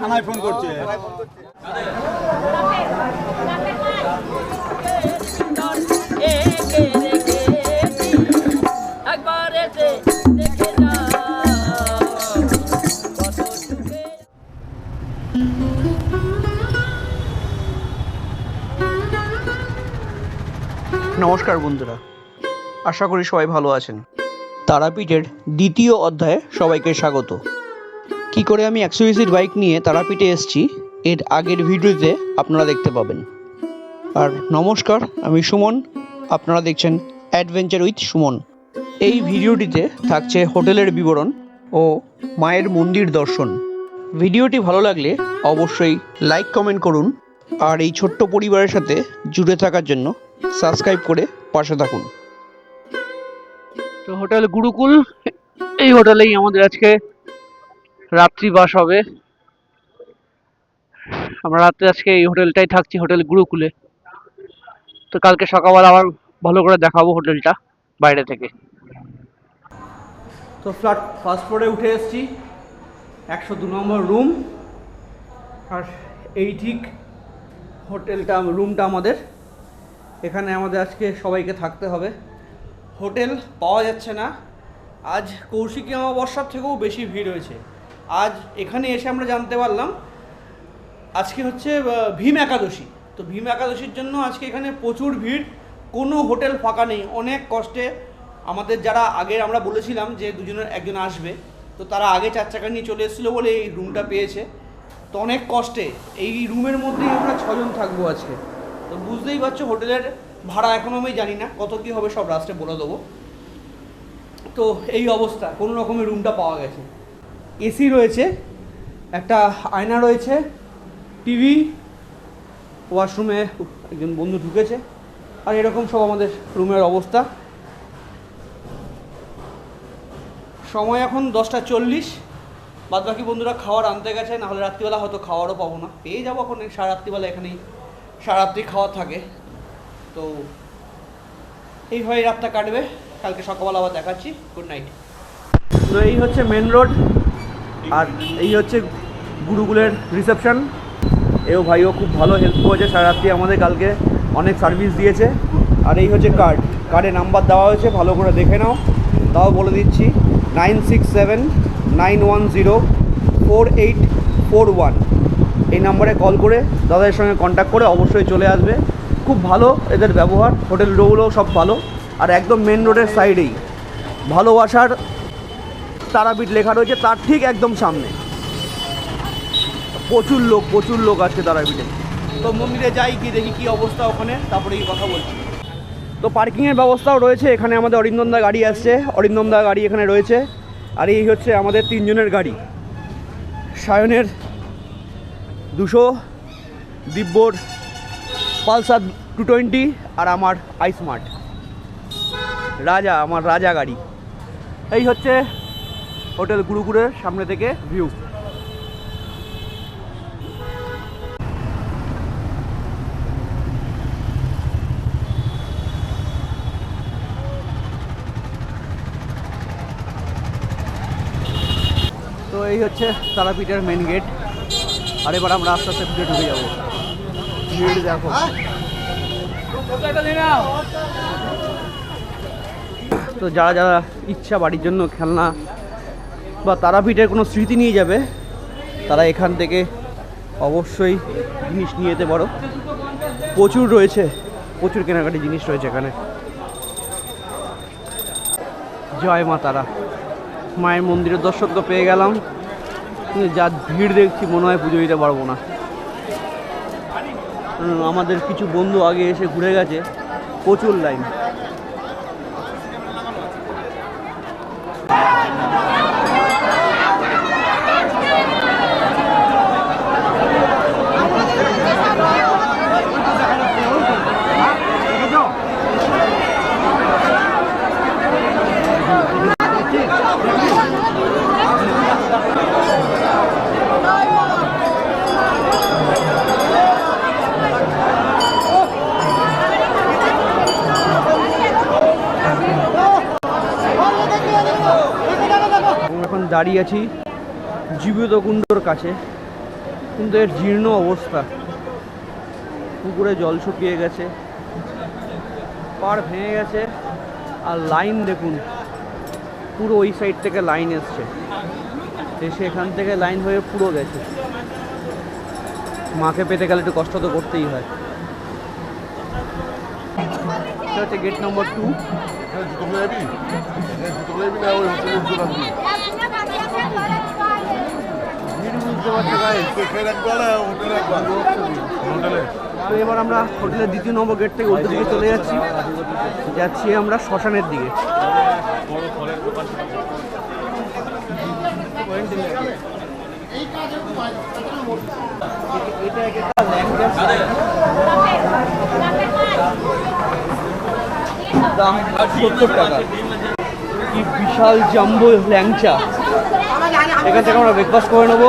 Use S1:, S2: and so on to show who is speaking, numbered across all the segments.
S1: থানায় ফোন করছে।
S2: নমস্কার বন্ধুরা। আশা করি সবাই ভালো আছেন। তারাপীঠের দ্বিতীয় অধ্যায়ে সবাইকে স্বাগত। কি করে আমি একশো ইসির বাইক নিয়ে তারাপীঠে এসেছি, এর আগের ভিডিওতে আপনারা দেখতে পাবেন। আর নমস্কার, আমি সুমন, আপনারা দেখছেন অ্যাডভেঞ্চার উইথ সুমন। এই ভিডিওটিতে থাকছে হোটেলের বিবরণ ও মায়ের মন্দির দর্শন। ভিডিওটি ভালো লাগলে অবশ্যই লাইক, কমেন্ট করুন, আর এই ছোট্ট পরিবারের সাথে জুড়ে থাকার জন্য সাবস্ক্রাইব করে পাশে থাকুন। তো হোটেল গুরুকুল, এই হোটেলেই আমাদের আজকে রাত্রি বাস হবে। আমরা রাত্রে আজকে এই হোটেলটাই থাকছি, হোটেল গুরুকুলে। তো কালকে সকালবেলা আবার ভালো করে দেখাবো হোটেলটা বাইরে থেকে। তো ফ্ল্যাট ফার্স্ট ফ্লোরে উঠে এসেছি, একশো দু নম্বর রুম। আর এই ঠিক হোটেলটা, রুমটা আমাদের। এখানে আমাদের আজকে সবাইকে থাকতে হবে। হোটেল পাওয়া যাচ্ছে না। আজ কৌশিকী অমাবস্যার থেকেও বেশি ভিড় হয়েছে। আজ এখানে এসে আমরা জানতে পারলাম, আজকে হচ্ছে ভীম একাদশী। তো ভীম একাদশীর জন্য আজকে এখানে প্রচুর ভিড়, কোনো হোটেল ফাঁকা নেই। অনেক কষ্টে আমাদের যারা আগে আমরা বলেছিলাম যে দুজনের একজন আসবে, তো তারা আগে চার চাকা নিয়ে চলে এসেছিল বলে এই রুমটা পেয়েছে। তো অনেক কষ্টে এই রুমের মধ্যেই আমরা ছজন থাকব আজকে। তো বুঝতেই পারছ হোটেলের ভাড়া এখনও আমি জানি না, কত কী হবে সব রাস্টে বলে দেবো। তো এই অবস্থা, কোনো রকমের রুমটা পাওয়া গেছে। এসি রয়েছে, একটা আয়না রয়েছে টিভি ওয়াশরুমে একজন বন্ধু ঢুকেছে, আর এরকম সব আমাদের রুমের অবস্থা। সময় এখন দশটা চল্লিশ বাদ বাকি বন্ধুরা খাবার আনতে গেছে, নাহলে রাত্রিবেলা হয়তো খাওয়ারও পাবো না। পেয়ে যাব এখন সারা রাত্রিবেলা এখানেই। সারা রাত্রি খাওয়া থাকে। তো এইভাবে রাতটা কাটবে। কালকে সকালবেলা আবার দেখাচ্ছি। গুড নাইট তো এই হচ্ছে মেন রোড আর এই হচ্ছে গুরুকুলের রিসেপশন এও ভাইও খুব ভালো হেল্প করেছে সারা রাত্রি আমাদের কালকে অনেক সার্ভিস দিয়েছে। আর এই হচ্ছে কার্ড কার্ডে নাম্বার দেওয়া হয়েছে, ভালো করে দেখে নাও। তাও বলে দিচ্ছি nine six seven nine one zero four eight four one এই নাম্বারে কল করে দাদাদের সঙ্গে কন্ট্যাক্ট করে অবশ্যই চলে আসবে। খুব ভালো এদের ব্যবহার, হোটেল রোগুলো সব ভালো, আর একদম মেন রোডের সাইডেই ভালোবাসার তারাপীঠ লেখা রয়েছে, তার ঠিক একদম সামনে। প্রচুর লোক প্রচুর লোক আজকে তারাপীঠে। তো মন্দিরে যাই কি দেখি কী অবস্থা ওখানে, তারপরে এই কথা বলছি। তো পার্কিংয়ের ব্যবস্থাও রয়েছে, এখানে আমাদের অরিন্দমদা গাড়ি আসছে। অরিন্দমদা গাড়ি এখানে রয়েছে, আর এই হচ্ছে আমাদের তিনজনের গাড়ি। সায়নের দুশো, দিব্যর পালসার টু টোয়েন্টি আর আমার আইসমার্ট রাজা, আমার রাজা গাড়ি। এই হচ্ছে হোটেল গুরুকুরের সামনে থেকে ভিউ তো এই হচ্ছে তারাপীঠের মেন গেট আর এবার আমরা আস্তে আস্তে ভিতরে ঢুকে যাব। ভিড় দেখো। তো যারা যারা ইচ্ছা বাড়ির জন্য খেলনা বা তারাপীঠের কোনো স্মৃতি নিয়ে যাবে, তারা এখান থেকে অবশ্যই জিনিস নিয়ে যেতে পারো। প্রচুর রয়েছে, প্রচুর কেনাকাটি জিনিস রয়েছে এখানে। জয় মা তারা। মায়ের মন্দিরের দর্শন তো পেয়ে গেলাম। কিন্তু যা ভিড় দেখছি মনে হয় পুজো দিতে পারব না। আমাদের কিছু বন্ধু আগে এসে ঘুরে গেছে প্রচুর লাইন দাঁড়িয়ে আছি জীবিত কুণ্ডর কাছে। কিন্তু এর জীর্ণ অবস্থা। পুকুরে জল শুকিয়ে গেছে। পার ভেঙে গেছে। আর লাইন দেখুন, পুরো ওই সাইড থেকে লাইন এসছে। এসে এখান থেকে লাইন হয়ে পুরো গেছে। মাকে পেতে গেলে একটু কষ্ট তো করতেই হয়। হচ্ছে গেট নম্বর টু
S3: এখানে জুতো যাবি এখানে জুতো যাবি না, ওই হোটেলে জুতো রাখবি
S2: ভিড় বুঝতে পারছ গাইস
S3: এখানে রাখবি না হোটেলে
S2: তো এবার আমরা হোটেলের দ্বিতীয় নম্বর গেট থেকে উল্টো দিকে চলে যাচ্ছি। যাচ্ছি আমরা শ্মশানের দিকে। দাম সত্তর টাকা। কি বিশাল জাম্বো ল্যাংচা। এখান থেকে আমরা ব্রেকফাস্ট করে নেব।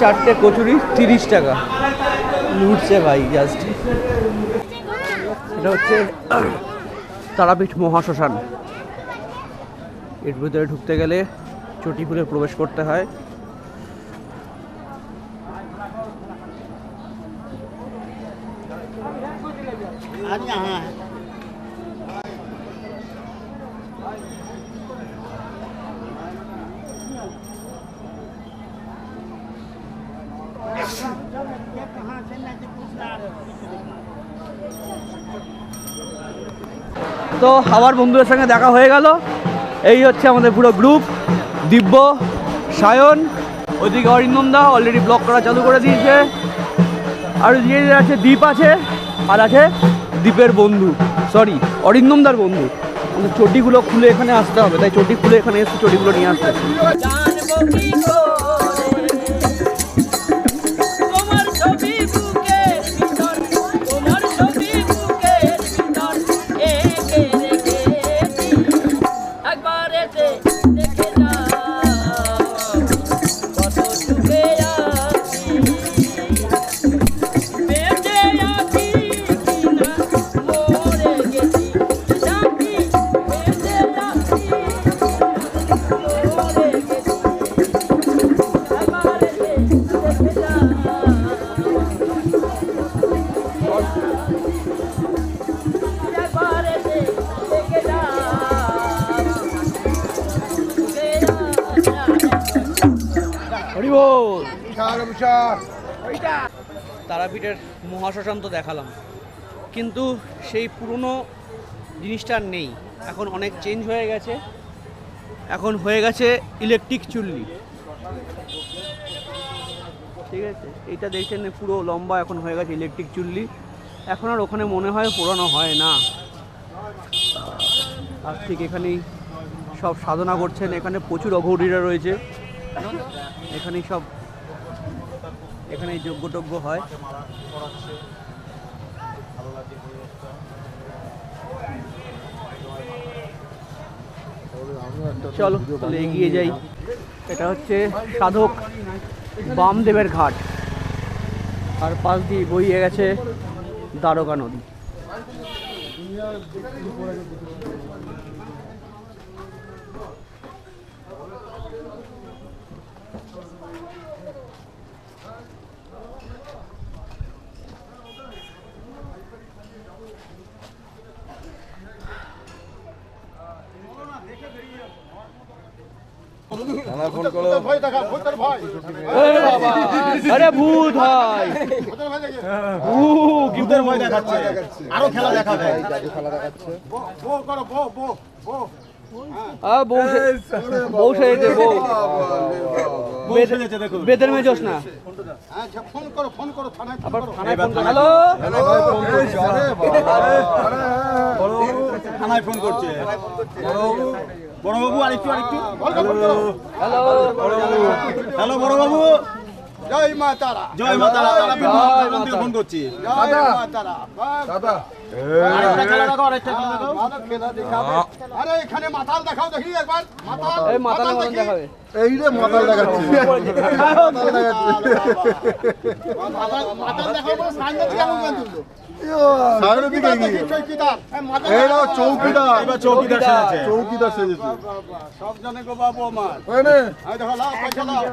S2: চারটে কচুরি, তিরিশ টাকা। লুটছে ভাই জাস্ট এটা হচ্ছে তারাপীঠ মহাশ্মশান। এর ভিতরে ঢুকতে গেলে চটি ফুলে প্রবেশ করতে হয়। তো আবার বন্ধুদের সঙ্গে দেখা হয়ে গেল। এই হচ্ছে আমাদের পুরো গ্রুপ দিব্য, সায়ন ওইদিকে অরিন্দম দা অলরেডি ব্লক করা চালু করে দিয়েছে। আর যে আছে দ্বীপ আছে, আর আছে দ্বীপের বন্ধু। সরি অরিন্দমদার বন্ধু। চটিগুলো খুলে এখানে আসতে হবে, তাই চটি খুলে এখানে এসে চটিগুলো নিয়ে আসতে তারাপীঠের মহাশ্মশান তো দেখালাম। কিন্তু সেই পুরনো জিনিসটা আর নেই। এখন অনেক চেঞ্জ হয়ে গেছে। এখন হয়ে গেছে ইলেকট্রিক চুল্লি। ঠিক আছে? এইটা দেখছেন পুরো লম্বা এখন হয়ে গেছে ইলেকট্রিক চুল্লি। এখন আর ওখানে মনে হয় পোড়ানো হয় না। আর ঠিক এখানেই সব সাধনা করছেন। এখানে প্রচুর অঘৌরীরা রয়েছে। এখানেই সব এখানে যজ্ঞ টজ্ঞ হয়। চলো, তাহলে এগিয়ে যাই। এটা হচ্ছে সাধক বামদেবের ঘাট। আর পাশ দিয়ে বইয়ে গেছে দ্বারকা নদী
S3: থানায় ফোন করো
S2: আরে ভূত হয়।
S1: ভূতের ভয় দেখাচ্ছে। আরও খেলা দেখাবে
S3: খেলা দেখাচ্ছে
S2: বউ বউ সেজেছে বউ।
S1: বউ সেজেছে দেখো
S2: না?
S1: আচ্ছা ফোন করো ফোন করো থানায় ফোন
S2: আবার থানায় ফোন হ্যালো?
S1: থানায় ফোন করছে। বড়বাবু আরেকটু আরেকটু।
S2: হ্যালো?
S1: হ্যালো বড়বাবু।
S3: জয় মা তারা।
S1: জয় মা তারা। তারা
S2: জয় মা তারা।
S1: ফোন করছি।
S3: জয় মা তারা। দাদা। আরে এখানে মাতাল দেখাও দেখি একবার।
S2: এই মাতালে। দেখাবে।
S3: এই রে মাতাল দেখাচ্ছে। মাতাল দেখাচ্ছে।
S1: মাথা দেখাবো সামনে থেকে। কেমন তুললো
S3: সামনের দিকে এগিয়ে গেল।
S1: চৌকিদার। এই মাথা
S3: এই নাও চৌকিদার।
S1: এবার চৌকিদার সেজেছে।
S3: চৌকিদার সেজেছে।
S1: সব জানে গো বাবু আমার।
S3: ওই নে,
S1: দেখো লাও পয়সা লাও।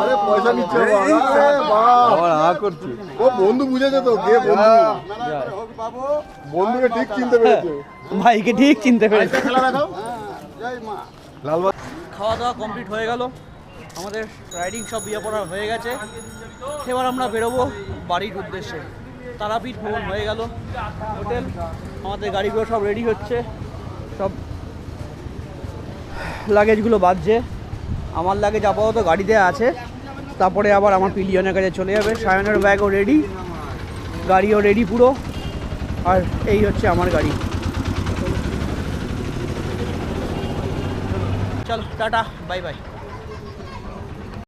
S3: আরে পয়সা নিচ্ছে আবার হা করছে। ও বন্ধু বুঝেছে তো কে বন্ধু?
S1: বাবু।
S3: বন্ধুকে ঠিক চিনতে পেরেছে।
S2: ভাইকে ঠিক চিনতে পেরেছি।
S1: হ্যাঁ
S3: লালবাগ।
S2: খাওয়া দাওয়া কমপ্লিট হয়ে গেল। আমাদের রাইডিং সব বিয়ে পড়া হয়ে গেছে। এবার আমরা বেরোবো বাড়ির উদ্দেশ্যে। তারাপীঠ ভ্রমণ হয়ে গেল। হোটেল আমাদের গাড়িগুলো সব রেডি হচ্ছে। সব লাগেজগুলো বাজছে। আমার লাগেজ আপাতত গাড়িতে আছে। তারপরে আবার আমার পিলিয়নের কাছে চলে যাবে। সায়নের ব্যাগও রেডি গাড়িও রেডি পুরো। আর এই হচ্ছে আমার গাড়ি। চলো টাটা বাই বাই